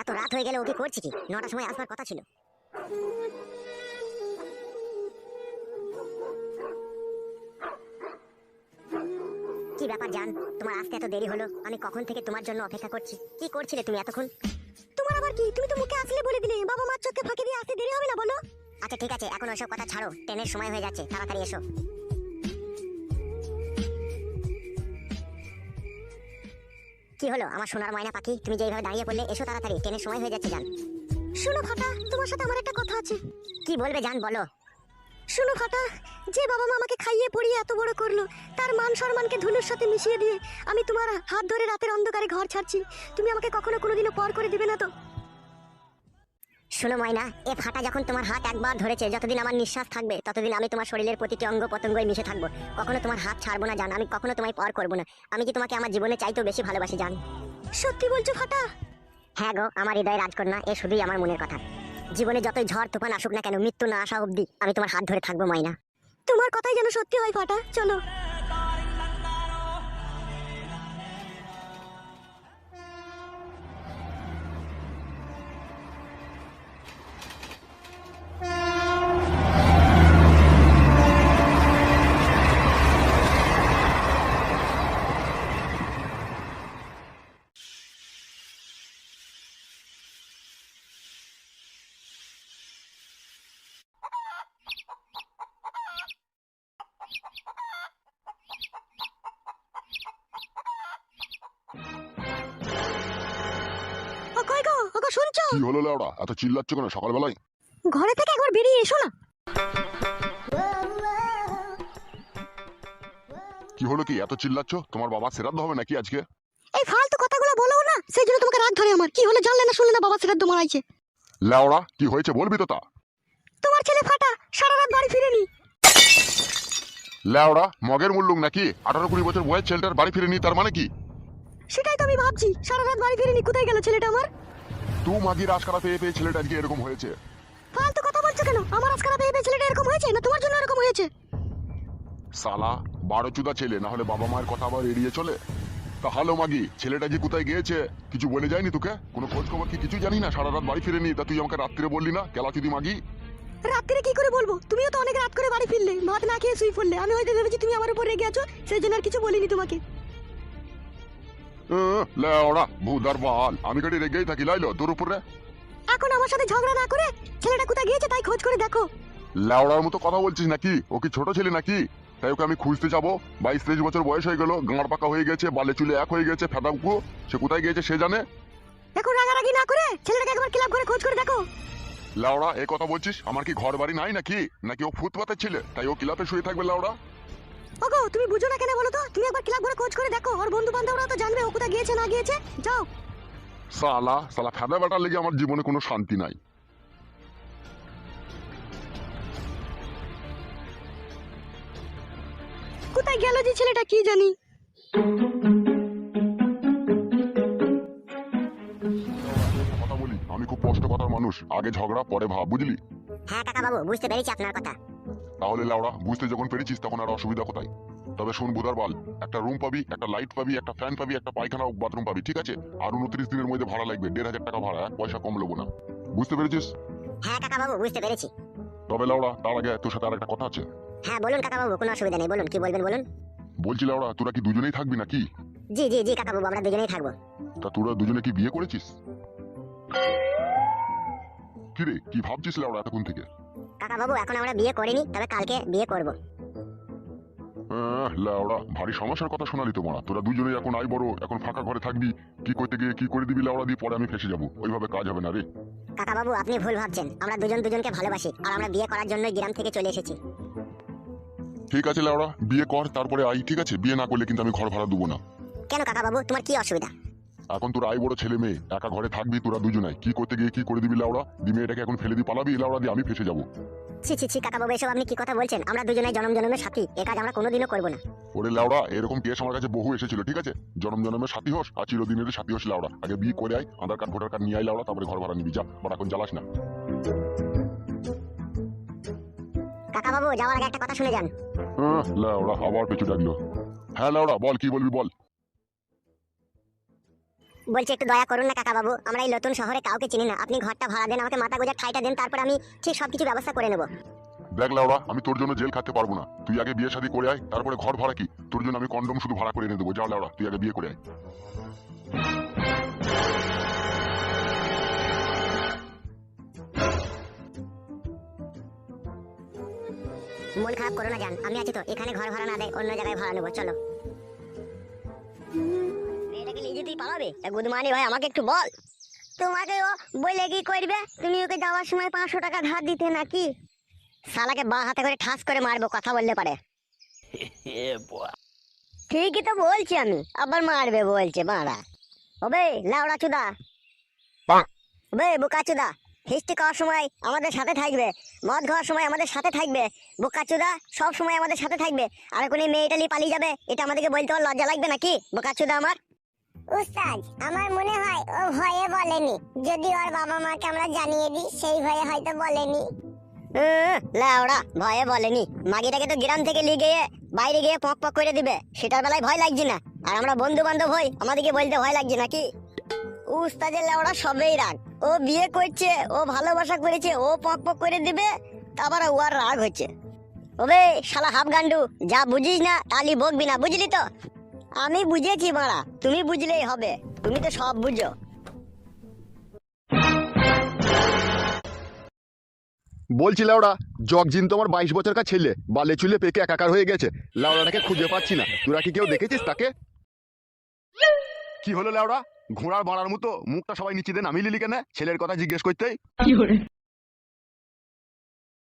এত রাত হয়ে গেলে ওকে করছি কি? নটার সময় আসবার কথা ছিল। কি ব্যাপার জান? তোমার আসতে এত দেরি হলো। আমি কখন থেকে তোমার জন্য অপেক্ষা করছি? কি করছিলে তুমি এতক্ষণ? তোমার আবার কি? তুমি তো মুখে আসলে বলে দিলে। বাবা মার চোখে ফাঁকি দিয়ে আসতে দেরি হবে না বলো? আচ্ছা ঠিক আছে। এখন ওইসব কথা ছাড়ো। ট্রেনের সময় হয়ে যাচ্ছে। তাড়াতাড়ি এসো। কি হলো? আমার সোনার ময়না পাখি? তুমি যেভাবে দাঁড়িয়ে পড়লে এসো তাড়াতাড়ি। ট্রেনের সময় হয়ে যাচ্ছে জান। শোনো ফাটা তোমার সাথে আমার একটা কথা আছে। কি বলবে জান বলো। শুনো ফাটা যে বাবা মা আমাকে খাইয়ে পড়িয়ে এত বড় করল তার মান সম্মানকে ধুলোর সাথে মিশিয়ে দিয়ে আমি তোমার হাত ধরে রাতের অন্ধকারে ঘর ছাড়ছি। তুমি আমাকে কখনো কোনোদিনও পর করে দিবে না তো। শোনো ময়না এ ফাটা যখন তোমার হাত একবার ধরেছে যতদিন আমার নিঃশ্বাস থাকবে ততদিন আমি তোমার শরীরের প্রতিটি অঙ্গ পতঙ্গই মিশে থাকব। কখনো তোমার হাত ছাড়বো না জান আমি কখনো তোমায় পর করব না। আমি কি তোমাকে আমার জীবনে চাইতেও বেশি ভালোবাসি জান। সত্যি বলছো ফাটা? হ্যাঁ গো আমার হৃদয় রাজকন্যা এ শুধুই আমার মনের কথা। জীবনে যতই ঝড়, তুফান আসুক না কেন, মৃত্যু না আসা অবধি আমি তোমার হাত ধরে থাকব, মাইনা। তোমার কথাই যেন সত্যি হয়, ফাটা। চলো। কই শুনছো? কি হলো লেওড়া? এত চিল্লাচ্ছ কেন সকালবেলায়? ঘরে থেকে একবার বেরিয়ে এসো না। কি হলো কি? এত চিল্লাচ্ছ? তোমার বাবা শ্রাদ্ধ হবে নাকি আজকে? এই ফালতু কথাগুলো বলো না সেই জন্য তোমাকে রাগ ধরে আমার। কি হলো জানলে না শুনলে না বাবা শ্রাদ্ধ মারাইছে লেওড়া কি হয়েছে বলবি তো তা? তোমার ছেলে ফাটা সারা রাত বাড়ি ফিরেনি। লেওড়া মগের মুল্লুক নাকি? আঠারো কুড়ি বছর বয়স ছেলেটার বাড়ি ফিরেনি তার মানে কি? সেটাই তো আমি ভাবছি সারা রাত বাড়ি ফিরেনি কোথায় গেল ছেলেটা আমার? তু মাগি রাজকারা পেয়ে পেয়ে ছেলেটা আজকে এরকম হয়েছে। ফালতু কথা বলছো কেন? আমার আজকারা পেয়ে পেয়ে ছেলেটা এরকম হয়েছে? না তোমার জন্য এরকম হয়েছে? সালা বারো চুদা ছেলে না হলে বাবা মায়ের কথা আবার এড়িয়ে চলে? তা হ্যালো মাগি ছেলেটা যে কোথায় গিয়েছে কিছু বলে যায়নি তোকে? কোনো খোঁজ খবর কি কিছু জানি না? সারা রাত বাড়ি ফিরেনি তা তুই আমাকে রাত্রে বললি না? কেলা চুদি মাগি? রাত্রে কি করে বলব? তুমিও তো অনেক রাত করে বাড়ি ফিরলে ভাত না খেয়ে শুই পড়লে। আমি হয়তো ভেবেছি তুমি আমার উপর রেগে আছো সেই জন্য আর কিছু বলিনি তোমাকে। লেওড়া ভুদার বাল আমি গাড়ি রেগেই থাকি লাইলো তোর উপরে? এখন আমার সাথে ঝগড়া না করে ছেলেটা কোথায় গিয়েছে তাই খোঁজ করে দেখো। লেওড়ার মতো কথা বলছিস নাকি? ও কি ছোট ছেলে নাকি? তাই ওকে আমি খুঁজতে যাব। বাইশ তেইশ বছর বয়স হয়ে গেল গাঁড় পাকা হয়ে গেছে বালে চুলে এক হয়ে গেছে ফেদা উকু। সে কোথায় গিয়েছে সে জানে? এখন রাগারাগি না করে ছেলেটাকে একবার ক্লাব করে খোঁজ করে দেখো। লাউড়া এ কথা বলছিস? আমার কি ঘর বাড়ি নাই নাকি? নাকি ও ফুটপাতের ছেলে? তাই ও কিলাপে শুয়ে থাকবে লাউড়া ওগো তুমি বুঝো না কেন বলো তো? তুমি একবার ক্লাব করে খোঁজ করে দেখো। ওর বন্ধু বান্ধবরা তো জানবে ও কোথায় গিয়েছে না গিয়েছে। যাও। সালা সালা ফেদা বেটার লেগে আমার জীবনে কোনো শান্তি নাই। কোথায় গেল যে ছেলেটা কি জানি? কথা বলি আমি খুব কষ্ট কথার মানুষ। আগে ঝগড়া পরে ভাব বুঝলি? হ্যাঁ কাকা বাবু বুঝতে পেরেছি আপনার কথা। তাহলে লাউড়া বুঝতে যখন পেরেছিস তখন আর অসুবিধা কোথায়? তবে শোন বুধার বাল একটা রুম পাবি একটা লাইট পাবি একটা ফ্যান পাবি একটা পায়খানা বাথরুম পাবি ঠিক আছে? আর উনত্রিশ দিনের মধ্যে ভাড়া লাগবে দেড় হাজার টাকা ভাড়া এক পয়সা কম নেব না। বুঝতে পেরেছিস? হ্যাঁ কাকা বাবু বুঝতে পেরেছি। তবে লাউড়া তার আগে তোর সাথে আর একটা কথা আছে। হ্যাঁ বলুন কাকা বাবু কোনো অসুবিধা নেই বলুন কি বলবেন বলুন? বলছি লাউড়া তোরা কি দুজনেই থাকবি নাকি? জি জি জি কাকা বাবু আমরা দুজনেই থাকব। তা তোরা দুজনে কি বিয়ে করেছিস? কিরে কি ভাবছিস লাউড়া এতক্ষণ থেকে? কাকা বাবু এখন আমরা বিয়ে করিনি তবে কালকে বিয়ে করব। লাউড়া ভারী সমস্যার কথা শোনালি তো মারা তোরা দুজনেই এখন আই বড় এখন ফাঁকা ঘরে থাকবি। কি করতে গিয়ে কি করে দিবি লাউড়া দিয়ে পরে আমি ফেসে যাব। ওইভাবে কাজ হবে না রে। কাকা বাবু আপনি ভুল ভাবছেন। আমরা দুজন দুজনকে ভালোবাসি আর আমরা বিয়ে করার জন্যই গ্রাম থেকে চলে এসেছি। ঠিক আছে লাউড়া বিয়ে কর তারপরে আই ঠিক আছে? বিয়ে না করলে কিন্তু আমি ঘর ভাড়া দেবো না। কেন কাকা বাবু তোমার কি অসুবিধা? এখন তোর আই বড় ছেলে মেয়ে একা ঘরে থাকবি তোরা দুজনাই। কি করতে গিয়ে কি করে দিবি লাউড়া? দি মেয়েটাকে এখন ফেলে দিয়ে পালাবি লাউড়া দিয়ে আমি ফেসে যাব। ছি ছি ছি কাকা বাবু এসব আপনি কি কথা বলছেন? আমরা দুজনে জনম জনমের সাথী এ কাজ আমরা কোনোদিনও করব না। ওরে লাউড়া এরকম কেস আমার কাছে বহু এসেছিল ঠিক আছে? জনম জনমের সাথী হোস আর চিরদিনের সাথী হোস লাউড়া। আগে বিয়ে করে আয় আধার কার্ড ভোটার কার্ড নিয়ে আয় লাউড়া তারপরে ঘর ভাড়া নিবি যা বাট এখন জ্বালাস না। কাকা বাবু যাওয়ার আগে একটা কথা শুনে যান। হ্যাঁ, লাউড়া আবার পেছু ডাকলো। হ্যাঁ লাউড়া বল কি বলবি বল? বলছি একটু দয়া করুন না কাকা বাবু আমরা এই নতুন শহরে কাউকে চিনি না। আপনি ঘরটা ভাড়া দেন আমাকে মাথা গোজার ঠাইটা দেন তারপর আমি ঠিক সবকিছু ব্যবস্থা করে নেব। দেখ লাউড়া আমি তোর জন্য জেল খাটতে পারব না। তুই আগে বিয়ে শাদী করে আয় তারপরে ঘর ভাড়া কি? তোর জন্য আমি কন্ডম শুধু ভাড়া করে এনে দেবো। যা লাউড়া তুই আগে বিয়ে করে আয়। মন খারাপ করো না যান আমি আছি তো। এখানে ঘর ভাড়া না দেয় অন্য জায়গায় ভাড়া নেব। চলো। নিয়ে যেতেই পালাবে গুদমানি ভাই আমাকে একটু বল। তোমাকে ও বলে কি করবে? তুমি ওকে যাওয়ার সময় পাঁচশো টাকা ধার দিতে নাকি? শালাকে বা হাতে করে ঠাস করে মারবো কথা বললে পারে। ঠিকই তো বলছি আমি আবার মারবে বলছে মারা ওবে লাউড়া চুদা। ওবে বোকা চুদা। হিস্ট্রি খাওয়ার সময় আমাদের সাথে থাকবে মদ খাওয়ার সময় আমাদের সাথে থাকবে বোকাচুদা সব সময় আমাদের সাথে থাকবে। আর কোন মেয়েটা নিয়ে পালিয়ে যাবে এটা আমাদেরকে বলতে লজ্জা লাগবে নাকি? বোকাচুদা আমার। উস্তাদ আমার মনে হয় ও ভয়ে বলেনি। যদি ওর বাবা মাকে আমরা জানিয়ে দিই, সেই ভয়ে হয়তো বলেনি। লাউড়া ভয়ে বলেনি। মাগিটাকে তো গ্রাম থেকে বাইরে গিয়ে পক পক করে দিবে। সেটার বেলায় ভয় লাগছে না। আর আমরা বন্ধু বান্ধব হই, আমাদেরকে বলতে ভয় লাগছে নাকি? উস্তাদের লাউড়া সবেই রাগ। ও বিয়ে করছে, ও ভালোবাসা করেছে, ও পক পক করে দিবে, তারপর ও আর রাগ হচ্ছে। ওবে, শালা হাফ গান্ডু যা বুঝিস না, তালি বকবি না, বুঝলি তো? আমি বুঝেছি মারা তুমি বুঝলেই হবে। তুমি তো সব বুঝো। বলছি লাউড়া জগজিন তোমার বাইশ বছরকার ছেলে বালে চুলে পেকে একাকার হয়ে গেছে। লাউড়াটাকে খুঁজে পাচ্ছি না। তোরা কি কেউ দেখেছিস তাকে? কি হলো লাউড়া? ঘোড়ার বাড়ার মতো মুখটা সবাই নিচে দেন আমি লিলি কেন? ছেলের কথা জিজ্ঞেস করতেই।